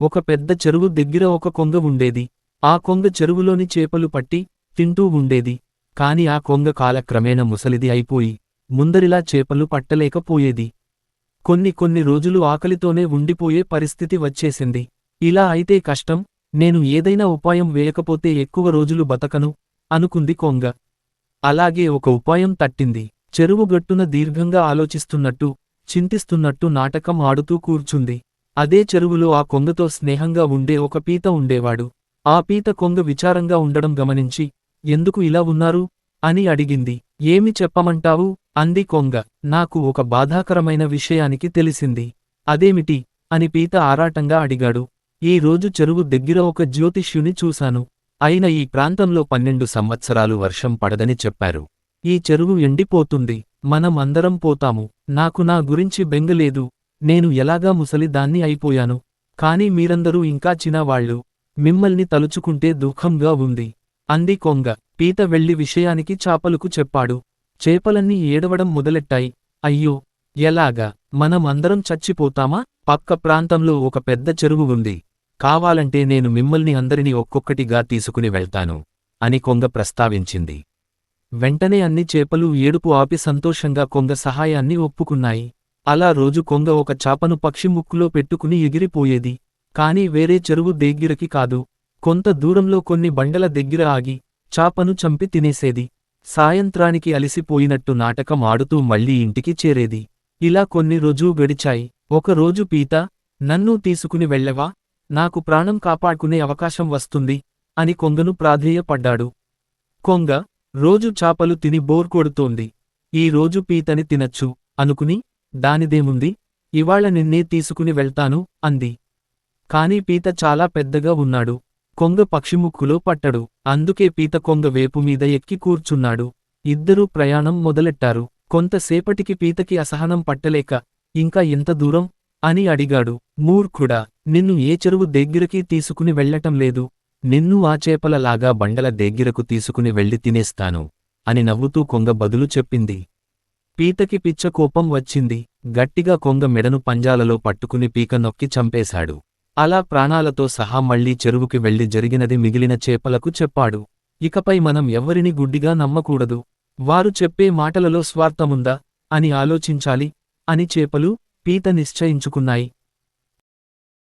ఒక పెద్ద చెరువు దగ్గర ఒక కొంగ ఉండేది. ఆ కొంగ చెరువులోని చేపలు పట్టి తింటూ ఉండేది. కాని ఆ కొంగ కాలక్రమేణ ముసలిది అయిపోయి ముందరిలా చేపలు పట్టలేకపోయేది. కొన్ని కొన్ని రోజులు ఆకలితోనే ఉండిపోయే పరిస్థితి వచ్చేసింది. ఇలా అయితే కష్టం నేను ఏదైనా ఉపాయం వేయకపోతే ఎక్కువ రోజులు బతకను అనుకుంది కొంగ. అలాగే ఒక ఉపాయం తట్టింది. చెరువు గట్టున దీర్ఘంగా ఆలోచిస్తున్నట్టు చింతిస్తున్నట్టు నాటకం ఆడుతూ కూర్చుంది. అదే చెరువులో ఆ కొంగతో స్నేహంగా ఉండే ఒక పీత ఉండేవాడు. ఆ పీత కొంగ విచారంగా ఉండడం గమనించి ఎందుకు ఇలా ఉన్నారు? అని అడిగింది. ఏమి చెప్పమంటావు? అంది కొంగ. నాకు ఒక బాధాకరమైన విషయానికి తెలిసింది. అదేమిటి? అని పీత ఆరాటంగా అడిగాడు. ఈ రోజు చెరువు దగ్గర ఒక జ్యోతిష్యుని చూశాను. అయిన ఈ ప్రాంతంలో పన్నెండు సంవత్సరాలు వర్షం పడదని చెప్పారు. ఈ చెరువు ఎండిపోతుంది. మనం అందరం పోతాము. నాకు నా గురించి బెంగలేదు. నేను ఎలాగా ముసలి దాన్ని అయిపోయాను? కాని మీరందరూ ఇంకా చిన్నవాళ్ళు. మిమ్మల్ని తలుచుకుంటే దుఃఖంగా ఉంది. అంది కొంగ. పీత వెళ్ళి విషయానికి చాపలకు చెప్పాడు. చేపలన్నీ ఏడవడం మొదలెట్టాయి. అయ్యో! ఎలాగా? మనం అందరం చచ్చిపోతామా? పక్క ప్రాంతంలో ఒక పెద్ద చెరువు ఉంది. కావాలంటే నేను మిమ్మల్ని అందరినీ ఒక్కొక్కటిగా తీసుకుని వెళ్తాను. అని కొంగ ప్రస్తావించింది. వెంటనే అన్ని చేపలు ఏడుపు ఆపి సంతోషంగా కొంగ సహాయాన్ని ఒప్పుకున్నాయి. అలా రోజు కొంగ ఒక చాపను పక్షి ముక్కులో పెట్టుకుని ఎగిరిపోయేది. కాని వేరే చెరువు దగ్గిరకి కాదు. కొంత దూరంలో కొన్ని బండల దగ్గర ఆగి చాపను చంపి తినేసేది. సాయంత్రానికి అలిసిపోయినట్టు నాటకం ఆడుతూ మళ్ళీ ఇంటికి చేరేది. ఇలా కొన్ని రోజూ గడిచాయి. ఒకరోజు పీత నన్ను తీసుకుని వెళ్ళవా? నాకు ప్రాణం కాపాడుకునే అవకాశం వస్తుంది అని కొంగను ప్రాధేయపడ్డాడు. కొంగ రోజు చాపలు తిని బోర్ కొడుతోంది. ఈ రోజు పీతని తినచ్చు అనుకుని దానిదేముంది? ఇవాళ నిన్నే తీసుకుని వెళ్తాను అంది. కాని పీత చాలా పెద్దగా ఉన్నాడు. కొంగ పక్షిముక్కులో పట్టడు. అందుకే పీత కొంగ వేపు మీద ఎక్కి కూర్చున్నాడు. ఇద్దరూ ప్రయాణం మొదలెట్టారు. కొంతసేపటికి పీతకి అసహనం పట్టలేక ఇంకా ఎంత దూరం? అని అడిగాడు. మూర్ఖుడా నిన్ను ఏ చెరువు దగ్గరకీ తీసుకుని వెళ్ళటం లేదు. నిన్ను ఆ చేపలలాగా బండల దగ్గరకు తీసుకుని వెళ్ళి తినేస్తాను. అని నవ్వుతూ కొంగ బదులు చెప్పింది. పీతకి పిచ్చ కోపం వచ్చింది. గట్టిగా కొంగ మెడను పంజాలలో పట్టుకుని పీక నొక్కి చంపేశాడు. అలా ప్రాణాలతో సహా మళ్ళీ చెరువుకి వెళ్ళి జరిగినది మిగిలిన చేపలకు చెప్పాడు. ఇకపై మనం ఎవ్వరిని గుడ్డిగా నమ్మకూడదు. వారు చెప్పే మాటలలో స్వార్థముందా? అని ఆలోచించాలి. అని చేపలు పీత నిశ్చయించుకున్నాయి.